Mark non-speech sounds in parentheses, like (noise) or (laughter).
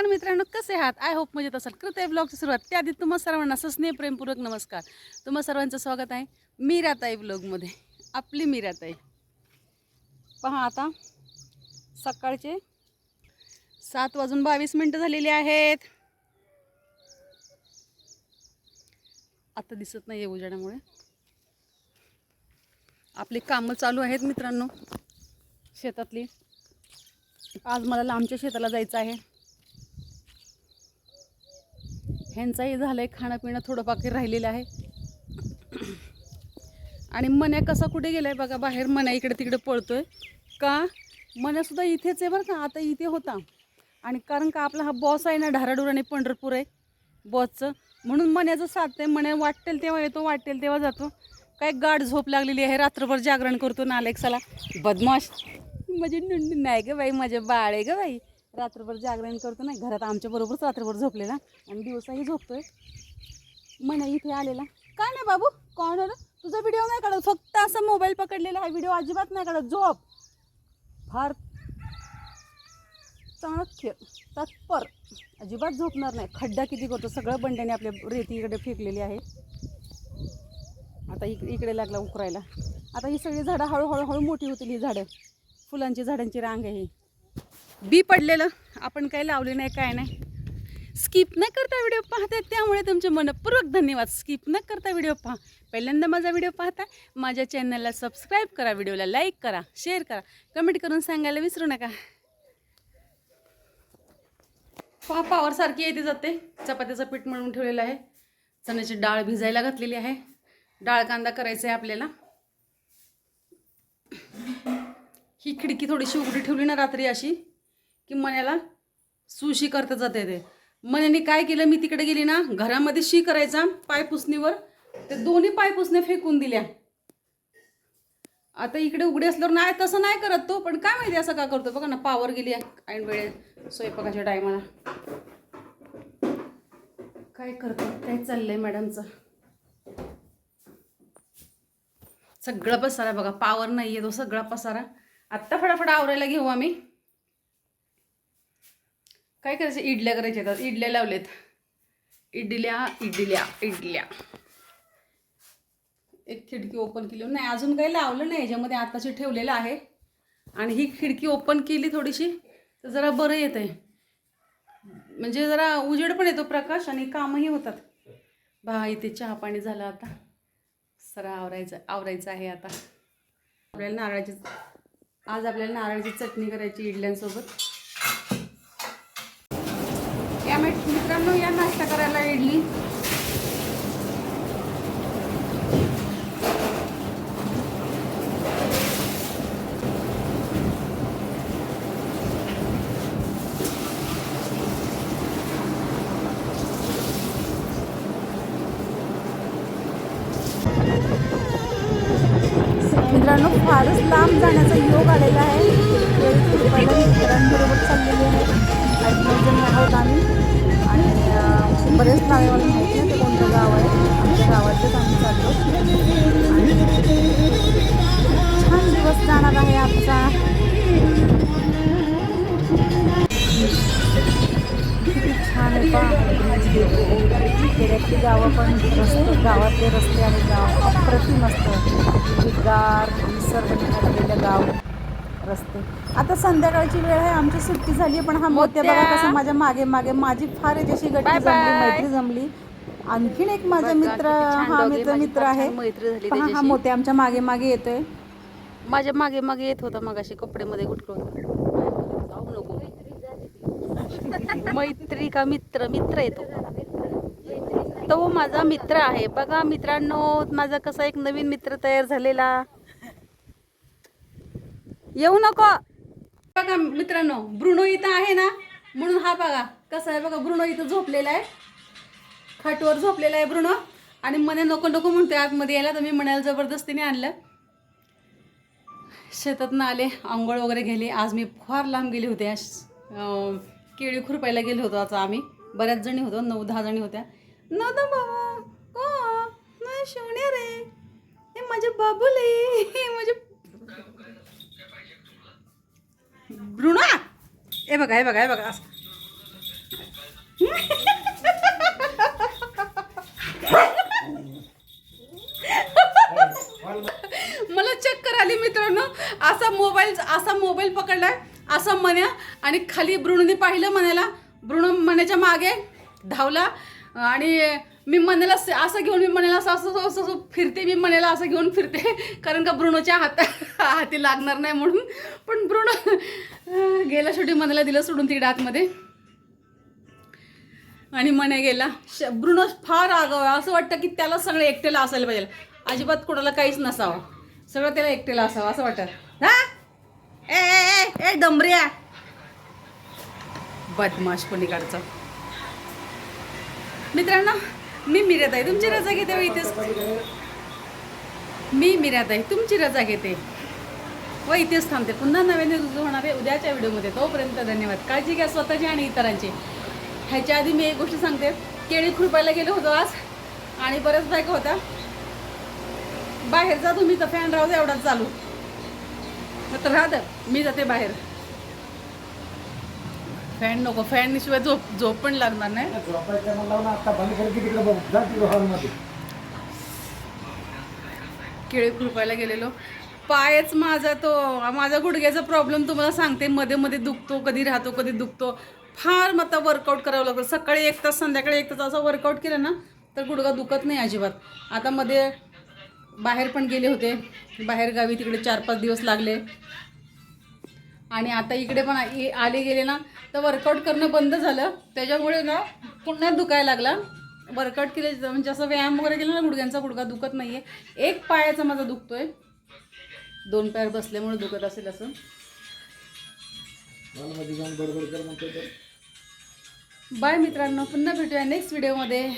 नमस्कार मित्रांनो कसे आहात? आय होप मजेत असाल. कृत्य ब्लॉगची सुरुवात. त्याआधी तुम्हा सर्वांना सस्नेह प्रेमपूर्वक नमस्कार. तुम्हा सर्वांचं स्वागत आहे मीराताई ब्लॉगमध्ये आपली मीराताई. पहा आता सकाळचे सात वाजून बावीस मिनटं झालेली आहेत. आता दिसत नाही आहे उजेडामुळे. आपली कामं चालू आहेत मित्रांनो शेतातली. आज मला लांबच्या शेताला जायचं आहे. ह्यांचाही झालं खाणं पिणं थोडं बाकी राहिलेलं आहे. आणि मन्या कसा कुठे गेलाय बघा बाहेर मन्या इकडे तिकडे आहे का? मन्यासुद्धा इथेच आहे बरं का आता इथे होता. आणि कारण का आपला हा बॉस आहे ना ढाराडूर आणि पंढरपूर आहे बॉसचं म्हणून मन्याचं साथ आहे मन्या वाटेल तेव्हा येतो वाटेल तेव्हा जातो. काय गाठ झोप लागलेली आहे रात्रभर जागरण करतो ना अलेक्साला बदमाश. म्हणजे माझी नुंडी नाही ग बाई माझे बाळ आहे गं बाई. रात्रभर जागरण करतो नाही घरात आमच्या बरोबरच रात्रभर झोपलेला आणि दिवसाही झोपतोय. म्हणा इथे आलेला. काय नाही बाबू? कोण तुझा व्हिडिओ नाही काढत. फक्त असा मोबाईल पकडलेला. हा व्हिडिओ अजिबात नाही काढत. झोप. फार चाणक्य तत्पर. अजिबात झोपणार नाही. खड्डा किती करतो? सगळं बंड्याने आपल्या रेती इकडे फेकलेली आहे. आता इक इकडे लागला उकरायला. आता ही सगळी झाडं हळूहळू हळू मोठी होतील ही झाडं. फुलांची झाडांची रांग आहे बी पडलेलं. आपण काही लावले नाही काय नाही. स्किप न करता व्हिडिओ पाहताय त्यामुळे तुमचे मनपूर्वक धन्यवाद. स्किप न करता व्हिडिओ पहा. पहिल्यांदा माझा व्हिडिओ पाहता माझ्या चॅनलला सबस्क्राईब करा व्हिडिओला लाईक करा शेअर करा. कमेंट करून सांगायला विसरू नका. पहा पावर सारखी येते जाते. चपात्याचं पीठ मळून ठेवलेलं आहे. चण्याची डाळ भिजायला घातलेली आहे. डाळ कांदा करायचा आहे आपल्याला. ही खिडकी थोडीशी उघडी ठेवली ना रात्री अशी. की मण्याला सुशी करता जाते ते. मण्याने काय केलं? मी तिकडे गेली ना घरामध्ये शी करायचा पाय पुसणीवर ते दोन्ही पाय पुसण्या फेकून दिल्या. आता इकडे उघडे असल्यावर नाही तसं नाही करत तो पण काय माहिती असं का करतो? बघा ना पावर गेली ऐन वेळेत स्वयंपाकाच्या टायमाला काय करतो? काय चाललंय मॅडमचं सगळा पसारा बघा. पावर नाही आहे तो सगळा पसारा. आत्ता फटाफट आवरायला घेऊ आम्ही. काय करायचं? इडल्या करायच्या आहेत. इडल्या लावलेत इडल्या इडल्या इडल्या. एक खिडकी ओपन केली. नाही अजून काही लावलं नाही. याच्यामध्ये आताची ठेवलेलं आहे. आणि ही खिडकी ओपन केली थोडीशी तर जरा बरं येत आहे म्हणजे जरा उजेड पण येतो प्रकाश आणि कामही होतात. बा इथे चहा पाणी झालं आता. सरा आवरायचं आवरायचं आहे आता. आपल्याला नारळाची आज आपल्याला नारळाची चटणी करायची इडल्यांसोबत. मित्रांनो या नाश्ता करायला इडली. मित्रांनो फारच लांब जाण्याचा योग आलेला आहे. मित्रांबरोबर आहे. आठ नऊ जणी आहोत आम्ही. आणि बरेच नावे मला माहिती आहे ते कोणतं गाव आहे? आमच्या गावातच आम्ही चाललो. आणि छान दिवस जाणार आहे आमचा. किती छान आहे पहा. खेड्यातली गावं पण रस्ते गावातले रस्ते आणि गाव अप्रतिम असतं. गार निसर्ग ठरलेलं गाव. रस्ते. आता संध्याकाळची वेळ आहे आमची सुट्टी झाली पण हा मोत्या बघा कसं माझ्या मागे मागे माझी फार याच्याशी गट्टी जमली मैत्री जमली. आणखीन एक माझा मित्र हा मित्र मित्र आहे. पहा हा मोत्या आमच्या मागे मागे येतोय. माझ्या मागे मागे येत होता मग अशी कपडे मध्ये गुटकळून जाऊ नको. मैत्री का मित्र? मित्र येतो तो माझा मित्र आहे. बघा मित्रांनो माझा कसा एक नवीन मित्र तयार झालेला. येऊ नको. बघा मित्रांनो ब्रुणो इथं आहे ना? म्हणून हा बघा कसं आहे बघा ब्रुणो इथं झोपलेला आहे. खाटवर झोपलेला आहे ब्रुणो आणि मने नको नको म्हणते आतमध्ये यायला तर मी म्हणायला जबरदस्तीने आणलं. शेतातनं आले आंघोळ वगैरे गेले. आज मी फार लांब गेले होते. केळी खुरपायला गेलो होतो आता आम्ही. बऱ्याच जणी होतो नऊ दहा जणी होत्या. न नव्हतं बाबा को? नाही शिवणे रे. हे माझे बाबुले. हे माझे ब्रुणा! हे बघा हे बघा हे बघा असं. मला चक्कर आली मित्रांनो. असा मोबाईल असा मोबाईल पकडलाय असा मन्या आणि खाली ब्रुणने पाहिलं म्हणायला ब्रुण मण्याच्या मागे धावला. आणि मी मनाला असं घेऊन मी मनाला असं असं असं- असं फिरते मी मनाला असं घेऊन फिरते. (laughs) कारण का ब्रुणोच्या हाता हाती लागणार नाही म्हणून. पण ब्रुणो गेला शेवटी मनाला दिलं सोडून तिकडे आतमध्ये. आणि मने गेला. श ब्रुनो फार आगाव असं वाटतं की त्याला सगळं एकटेला असायला पाहिजे. अजिबात कोणाला काहीच नसावं. सगळं त्याला एकटेला असावं असं वाटत. हा? ए ए, ए ए डंबऱ्या बदमाश कोणीकडचा मित्रांनो मी मिरत आहे तुमची रजा घेते व इथेच. मी मिरत आहे तुमची रजा घेते. व इथेच थांबते. पुन्हा नव्याने रुजू होणार आहे उद्याच्या व्हिडिओमध्ये. तोपर्यंत धन्यवाद. काळजी घ्या स्वतःची आणि इतरांची. ह्याच्या आधी मी एक गोष्ट सांगते. केळी खुरपायला गेलो होतो आज आणि बऱ्याच बायका होता बाहेर जा तुम्ही तर फॅन राहू द्या एवढाच चालू. तर राहत मी जाते बाहेर. फॅन नको. फॅन शिवाय झोप झोप पण लागणार नाही. झोपायचं म्हणलं लावून आता बंद केलं की तिकडे बघ. जा तिकडे हॉलमध्ये. केळी खुरपायला गेलेलो. पायच माझा तो माझा गुडघ्याचा प्रॉब्लेम तुम्हाला सांगते. मध्ये मध्ये दुखतो कधी राहतो कधी दुखतो. फार मग आता वर्कआउट करावं लागतं. सकाळी एक तास संध्याकाळी एक तास असं वर्कआउट केलं ना तर गुडघा दुखत नाही अजिबात. आता मध्ये बाहेर पण गेले होते. बाहेर गावी तिकडे चार पाच दिवस लागले. आणि आता इकडे पण आले गेले ना तर वर्कआउट करणं बंद झालं. त्याच्यामुळे ना पुन्हा दुखायला लागला. वर्कआउट केले म्हणजे असं व्यायाम वगैरे केला ना गुडघ्यांचा गुडघा दुखत नाही आहे एक पायाचा माझा दुखतोय. दोन पायर बसल्यामुळे दुखत असेल असं. बाय मित्रांनो पुन्हा भेटूया नेक्स्ट व्हिडिओमध्ये